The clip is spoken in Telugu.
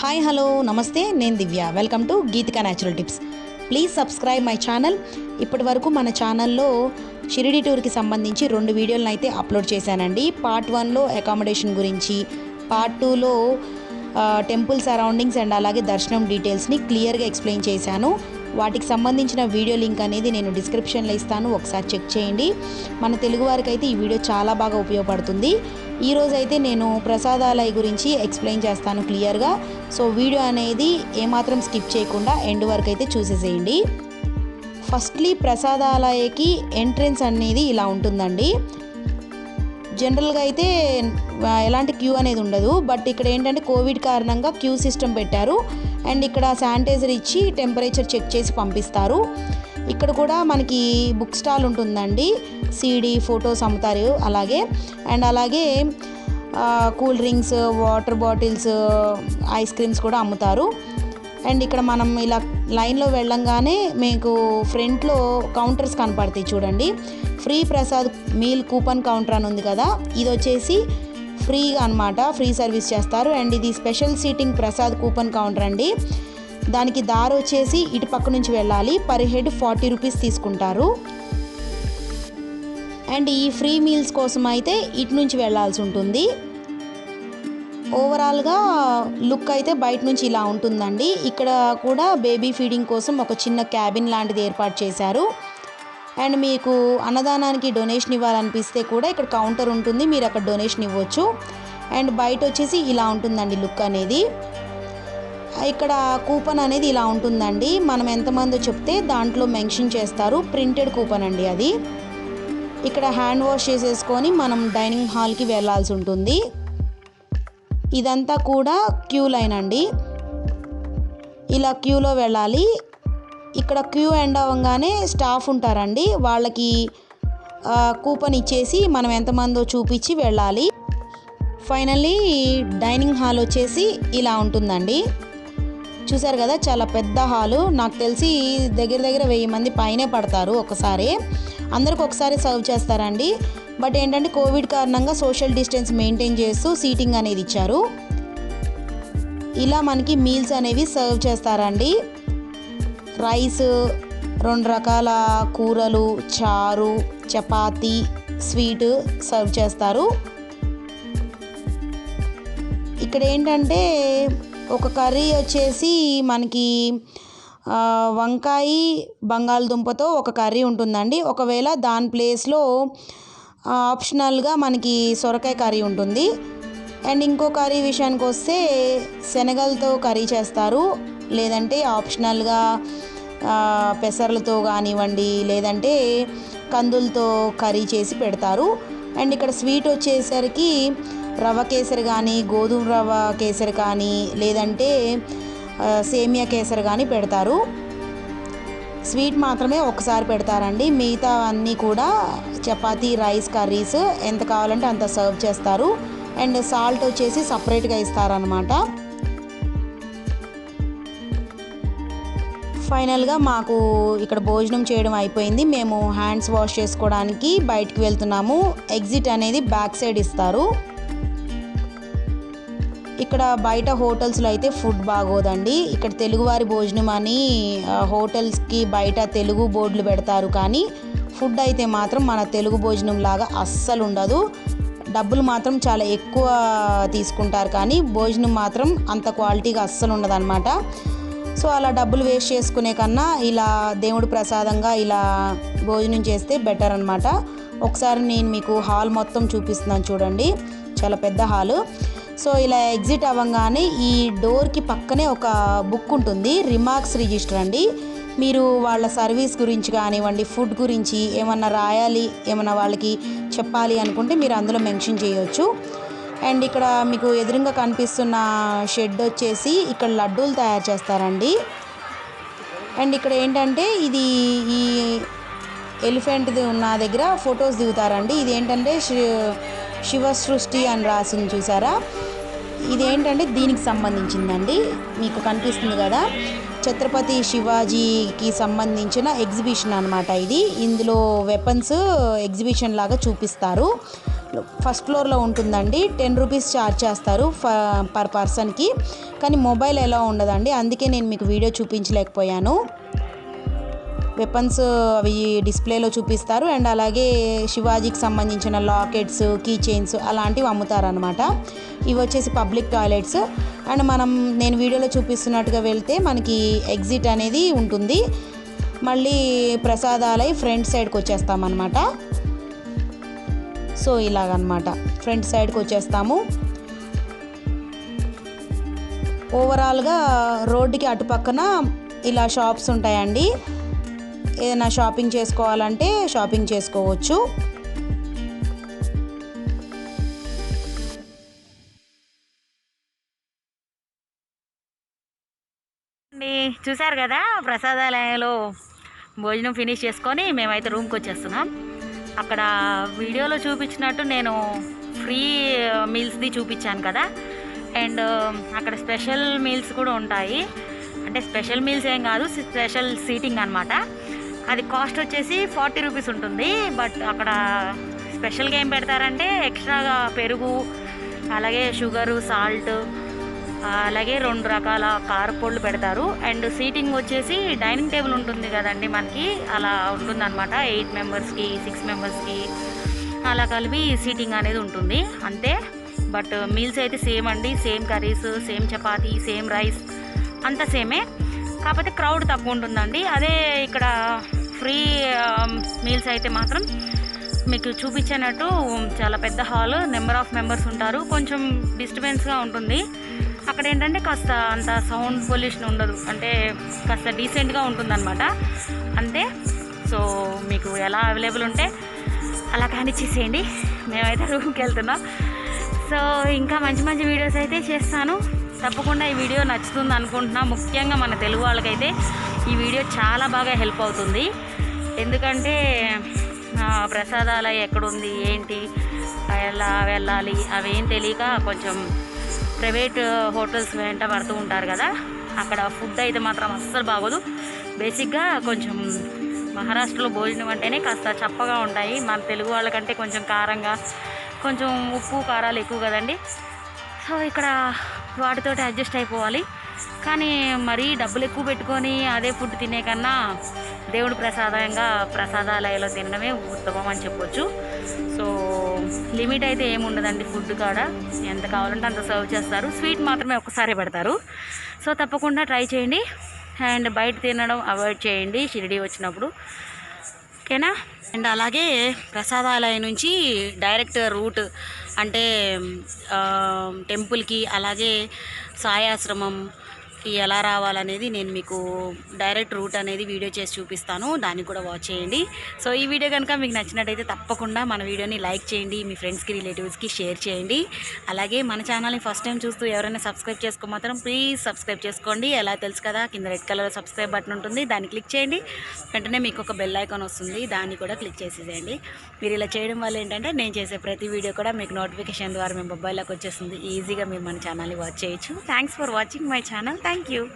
హాయ్ హలో నమస్తే నేను Divya. Welcome to Geetika natural tips please subscribe my channel ఇప్పటి వరకు మన ఛానల్లో షిరిడి టూర్కి సంబంధించి రెండు వీడియోలను అయితే అప్లోడ్ చేశానండి. పార్ట్ వన్లో అకామిడేషన్ గురించి పార్ట్ టూలో టెంపుల్ సరౌండింగ్స్ అండ్ అలాగే దర్శనం డీటెయిల్స్ని క్లియర్గా ఎక్స్ప్లెయిన్ చేశాను. వాటికి సంబంధించిన వీడియో లింక్ అనేది నేను డిస్క్రిప్షన్లో ఇస్తాను. ఒకసారి చెక్ చేయండి. మన తెలుగు వారికి అయితే ఈ వీడియో చాలా బాగా ఉపయోగపడుతుంది. ఈరోజు అయితే నేను ప్రసాదాలయ గురించి ఎక్స్ప్లెయిన్ చేస్తాను క్లియర్గా. సో వీడియో అనేది ఏమాత్రం స్కిప్ చేయకుండా ఎండ్ వరకు అయితే చూసేసేయండి. ఫస్ట్లీ ప్రసాదాలయకి ఎంట్రెన్స్ అనేది ఇలా ఉంటుందండి. జనరల్గా అయితే ఎలాంటి క్యూ అనేది ఉండదు. బట్ ఇక్కడ ఏంటంటే కోవిడ్ కారణంగా క్యూ సిస్టమ్ పెట్టారు. అండ్ ఇక్కడ శానిటైజర్ ఇచ్చి టెంపరేచర్ చెక్ చేసి పంపిస్తారు. ఇక్కడ కూడా మనకి బుక్ స్టాల్ ఉంటుందండి. సీడీ ఫొటోస్ అమ్ముతారు. అలాగే అండ్ అలాగే cool drinks water bottles ice creams కూడా అమ్ముతారు. అండ్ ఇక్కడ మనం ఇలా లైన్లో వెళ్ళంగానే మీకు ఫ్రంట్లో కౌంటర్స్ కనపడతాయి చూడండి. Free prasad meal coupon counter అని ఉంది కదా. ఇది వచ్చేసి ఫ్రీ అన్నమాట. ఫ్రీ సర్వీస్ చేస్తారు. అండ్ ఇది special seating prasad coupon counter అండి. దానికి దారి వచ్చేసి ఇటు పక్క నుంచి వెళ్ళాలి. పర్ హెడ్ ఫార్టీ రూపీస్ తీసుకుంటారు. అండ్ ఈ ఫ్రీ మీల్స్ కోసం అయితే ఇటు నుంచి వెళ్ళాల్సి ఉంటుంది. ఓవరాల్గా లుక్ అయితే బయట నుంచి ఇలా ఉంటుందండి. ఇక్కడ కూడా బేబీ ఫీడింగ్ కోసం ఒక చిన్న క్యాబిన్ లాంటిది ఏర్పాటు చేశారు. అండ్ మీకు అన్నదానానికి డొనేషన్ ఇవ్వాలనిపిస్తే కూడా ఇక్కడ కౌంటర్ ఉంటుంది. మీరు అక్కడ డొనేషన్ ఇవ్వచ్చు. అండ్ బయట వచ్చేసి ఇలా ఉంటుందండి లుక్ అనేది. ఇక్కడ కూపన్ అనేది ఇలా ఉంటుందండి. మనం ఎంతమందో చెప్తే దాంట్లో మెన్షన్ చేస్తారు. ప్రింటెడ్ కూపన్ అండి అది. ఇక్కడ హ్యాండ్ వాష్ చేసేసుకొని మనం డైనింగ్ హాల్కి వెళ్ళాల్సి ఉంటుంది. ఇదంతా కూడా క్యూ లైన్ అండి. ఇలా క్యూలో వెళ్ళాలి. ఇక్కడ క్యూ ఎండ్ అవ్వగానే స్టాఫ్ ఉంటారండి. వాళ్ళకి కూపన్ ఇచ్చేసి మనం ఎంతమందో చూపించి వెళ్ళాలి. ఫైనల్లీ డైనింగ్ హాల్ వచ్చేసి ఇలా ఉంటుందండి. చూసారు కదా చాలా పెద్ద హాలు. నాకు తెలిసి దగ్గర దగ్గర వెయ్యి మంది పైనే పడతారు ఒకసారి. అందరికి ఒకసారి సర్వ్ చేస్తారండి. బట్ ఏంటంటే కోవిడ్ కారణంగా సోషల్ డిస్టెన్స్ మెయింటైన్ చేస్తూ సీటింగ్ అనేది ఇచ్చారు. ఇలా మనకి మీల్స్ అనేవి సర్వ్ చేస్తారండి. రైస్ రెండు రకాల కూరలు చారు చపాతి స్వీట్ సర్వ్ చేస్తారు. ఇక్కడ ఏంటంటే ఒక కర్రీ వచ్చేసి మనకి వంకాయ బంగాళదుంపతో ఒక కర్రీ ఉంటుందండి. ఒకవేళ దాని ప్లేస్లో ఆప్షనల్గా మనకి సొరకాయ కర్రీ ఉంటుంది. అండ్ ఇంకో కర్రీ విషయానికి వస్తే శనగలతో కర్రీ చేస్తారు. లేదంటే ఆప్షనల్గా పెసర్లతో కానివ్వండి లేదంటే కందులతో కర్రీ చేసి పెడతారు. అండ్ ఇక్కడ స్వీట్ వచ్చేసరికి రవ్వ కేసరి కానీ గోధుమ రవ్వ కేసరి కానీ లేదంటే సేమియా కేసరి కానీ పెడతారు. స్వీట్ మాత్రమే ఒకసారి పెడతారండి. మిగతా అన్నీ కూడా చపాతీ రైస్ కర్రీస్ ఎంత కావాలంటే అంత సర్వ్ చేస్తారు. అండ్ సాల్ట్ వచ్చేసి సపరేట్గా ఇస్తారనమాట ఫైనల్గా మాకు ఇక్కడ భోజనం చేయడం అయిపోయింది. మేము హ్యాండ్స్ వాష్ చేసుకోవడానికి బయటికి వెళ్తున్నాము. ఎగ్జిట్ అనేది బ్యాక్ సైడ్ ఇస్తారు. ఇక్కడ బయట హోటల్స్లో అయితే ఫుడ్ బాగోదండి. ఇక్కడ తెలుగువారి భోజనం అని హోటల్స్కి బయట తెలుగు బోర్డులు పెడతారు కానీ ఫుడ్ అయితే మాత్రం మన తెలుగు భోజనం లాగా అస్సలు ఉండదు. డబ్బులు మాత్రం చాలా ఎక్కువ తీసుకుంటారు కానీ భోజనం మాత్రం అంత క్వాలిటీగా అస్సలు ఉండదన్నమాట. సో అలా డబ్బులు వేస్ట్ చేసుకునే కన్నా ఇలా దేవుడు ప్రసాదంగా ఇలా భోజనం చేస్తే బెటర్ అనమాట ఒకసారి నేను మీకు హాల్ మొత్తం చూపిస్తున్నాను చూడండి. చాలా పెద్ద హాలు. సో ఇలా ఎగ్జిట్ అవ్వగానే ఈ డోర్కి పక్కనే ఒక బుక్ ఉంటుంది రిమార్క్స్ రిజిస్టర్ అండి. మీరు వాళ్ళ సర్వీస్ గురించి కానివ్వండి ఫుడ్ గురించి ఏమన్నా రాయాలి ఏమన్నా వాళ్ళకి చెప్పాలి అనుకుంటే మీరు అందులో మెన్షన్ చేయవచ్చు అండ్ ఇక్కడ మీకు ఎదురుగా కనిపిస్తున్న షెడ్ వచ్చేసి ఇక్కడ లడ్డూలు తయారు చేస్తారండి. అండ్ ఇక్కడ ఏంటంటే ఇది ఈ ఎలిఫెంట్ది ఉన్న దగ్గర ఫొటోస్ దిగుతారండి. ఇది ఏంటంటే శి- శివ సృష్టి అని రాసింది చూసారా? ఇదేంటంటే దీనికి సంబంధించిందండి. మీకు కనిపిస్తుంది కదా ఛత్రపతి శివాజీకి సంబంధించిన ఎగ్జిబిషన్ అనమాట ఇది. ఇందులో వెపన్స్ ఎగ్జిబిషన్ లాగా చూపిస్తారు. ఫస్ట్ ఫ్లోర్లో ఉంటుందండి. టెన్ రూపీస్ ఛార్జ్ చేస్తారు ఫ- పర్ పర్సన్కి. కానీ మొబైల్ ఎలా ఉండదండి? అందుకే నేను మీకు వీడియో చూపించలేకపోయాను. వెపన్స్ uh, అవి డిస్ప్లేలో చూపిస్తారు. అండ్ అలాగే శివాజీకి సంబంధించిన లాకెట్స్ కీ చైన్స్ అలాంటివి అమ్ముతారనమాట ఇవి వచ్చేసి పబ్లిక్ టాయిలెట్స్ అండ్ మనం నేను వీడియోలో చూపిస్తున్నట్టుగా వెళ్తే మనకి ఎగ్జిట్ అనేది ఉంటుంది. మళ్ళీ ప్రసాదాలై ఫ్రంట్ సైడ్కి వచ్చేస్తామన్నమాట. సో ఇలాగనమాట ఫ్రంట్ సైడ్కి వచ్చేస్తాము. ఓవరాల్గా రోడ్డుకి అటుపక్కన ఇలా షాప్స్ ఉంటాయండి. ఏదైనా షాపింగ్ చేసుకోవాలంటే షాపింగ్ చేసుకోవచ్చు. అండి చూసారు కదా ప్రసాదాలయంలో భోజనం ఫినిష్ చేసుకొని మేమైతే రూమ్కి వచ్చేస్తున్నాం. అక్కడ వీడియోలో చూపించినట్టు నేను ఫ్రీ మీల్స్ది చూపించాను కదా. అండ్ అక్కడ స్పెషల్ మీల్స్ కూడా ఉంటాయి. అంటే స్పెషల్ మీల్స్ ఏం కాదు స్పెషల్ సీటింగ్ అనమాట అది కాస్ట్ వచ్చేసి ఫార్టీ రూపీస్ ఉంటుంది. బట్ అక్కడ స్పెషల్గా ఏం పెడతారంటే ఎక్స్ట్రాగా పెరుగు అలాగే షుగరు సాల్ట్ అలాగే రెండు రకాల కారపొళ్ళు పెడతారు. అండ్ సీటింగ్ వచ్చేసి డైనింగ్ టేబుల్ ఉంటుంది కదండి మనకి. అలా ఉంటుందన్నమాట. ఎయిట్ మెంబర్స్కి సిక్స్ మెంబర్స్కి అలా కలిపి సీటింగ్ అనేది ఉంటుంది. అంతే. బట్ మీల్స్ అయితే సేమ్ అండి. Same curries same chapati same rice అంతా సేమే కాకపోతే క్రౌడ్ తక్కువ ఉంటుందండి. అదే ఇక్కడ ఫ్రీ um, మీల్స్ అయితే మాత్రం మీకు చూపించినట్టు చాలా పెద్ద హాల్ నెంబర్ ఆఫ్ మెంబర్స్ ఉంటారు. కొంచెం డిస్టర్బెన్స్గా ఉంటుంది. అక్కడ ఏంటంటే కాస్త అంత సౌండ్ పొల్యూషన్ ఉండదు. అంటే కాస్త డీసెంట్గా ఉంటుందన్నమాట. అంతే. సో మీకు ఎలా అవైలబుల్ ఉంటే అలా కానిచ్చేసేయండి మేమైతే రూమ్కి వెళ్తున్నాం. సో ఇంకా మంచి మంచి వీడియోస్ అయితే చేస్తాను. తప్పకుండా ఈ వీడియో నచ్చుతుంది అనుకుంటున్నా. ముఖ్యంగా మన తెలుగు వాళ్ళకైతే ఈ వీడియో చాలా బాగా హెల్ప్ అవుతుంది. ఎందుకంటే ప్రసాదాలయ ఎక్కడుంది ఏంటి ఎలా వెళ్ళాలి అవేం తెలియక కొంచెం ప్రైవేట్ హోటల్స్ వెంట పడుతూ ఉంటారు కదా అక్కడ ఫుడ్ అయితే మాత్రం అస్సలు బాగోదు. బేసిక్గా కొంచెం మహారాష్ట్రలో భోజనం అంటేనే కాస్త చప్పగా ఉంటాయి. మన తెలుగు వాళ్ళకంటే కొంచెం కారంగా కొంచెం ఉప్పు కారాలు ఎక్కువ కదండి. సో ఇక్కడ వాటితో అడ్జస్ట్ అయిపోవాలి. కానీ మరీ డబ్బులు ఎక్కువ పెట్టుకొని అదే ఫుడ్ తినే కన్నా దేవుడి ప్రసాదంగా ప్రసాదాలయంలో తినడమే ఉత్తమం అని చెప్పొచ్చు. సో లిమిట్ అయితే ఏముండదండి ఫుడ్ కాడ. ఎంత కావాలంటే అంత సర్వ్ చేస్తారు. స్వీట్ మాత్రమే ఒక్కసారి పెడతారు. సో తప్పకుండా ట్రై చేయండి. అండ్ బయట తినడం అవాయిడ్ చేయండి షిరిడి వచ్చినప్పుడు. ఓకేనా? అండ్ అలాగే ప్రసాదాలయం నుంచి డైరెక్ట్ రూట్ అంటే టెంపుల్కి అలాగే సాయాశ్రమం కి ఎలా రావాలనేది నేను మీకు డైరెక్ట్ రూట్ అనేది వీడియో చేసి చూపిస్తాను. దాన్ని కూడా వాచ్ చేయండి. సో ఈ వీడియో కనుక మీకు నచ్చినట్టయితే తప్పకుండా మన వీడియోని లైక్ చేయండి మీ ఫ్రెండ్స్కి రిలేటివ్స్కి షేర్ చేయండి. అలాగే మన ఛానల్ని ఫస్ట్ టైం చూస్తూ ఎవరైనా సబ్స్క్రైబ్ చేసుకో మాత్రం ప్లీజ్ సబ్స్క్రైబ్ చేసుకోండి. ఎలా తెలుసు కదా కింద రెడ్ కలర్ సబ్స్క్రైబ్ బటన్ ఉంటుంది. దాన్ని క్లిక్ చేయండి. వెంటనే మీకు ఒక బెల్ ఐకాన్ వస్తుంది. దాన్ని కూడా క్లిక్ చేసేసేయండి. మీరు ఇలా చేయడం వల్ల ఏంటంటే నేను చేసే ప్రతి వీడియో కూడా మీకు నోటిఫికేషన్ ద్వారా మీ మొబైల్లోకి వచ్చేస్తుంది. ఈజీగా మీరు మన ఛానల్ని వాచ్ చేయొచ్చు. Thanks for watching my channel. thank you.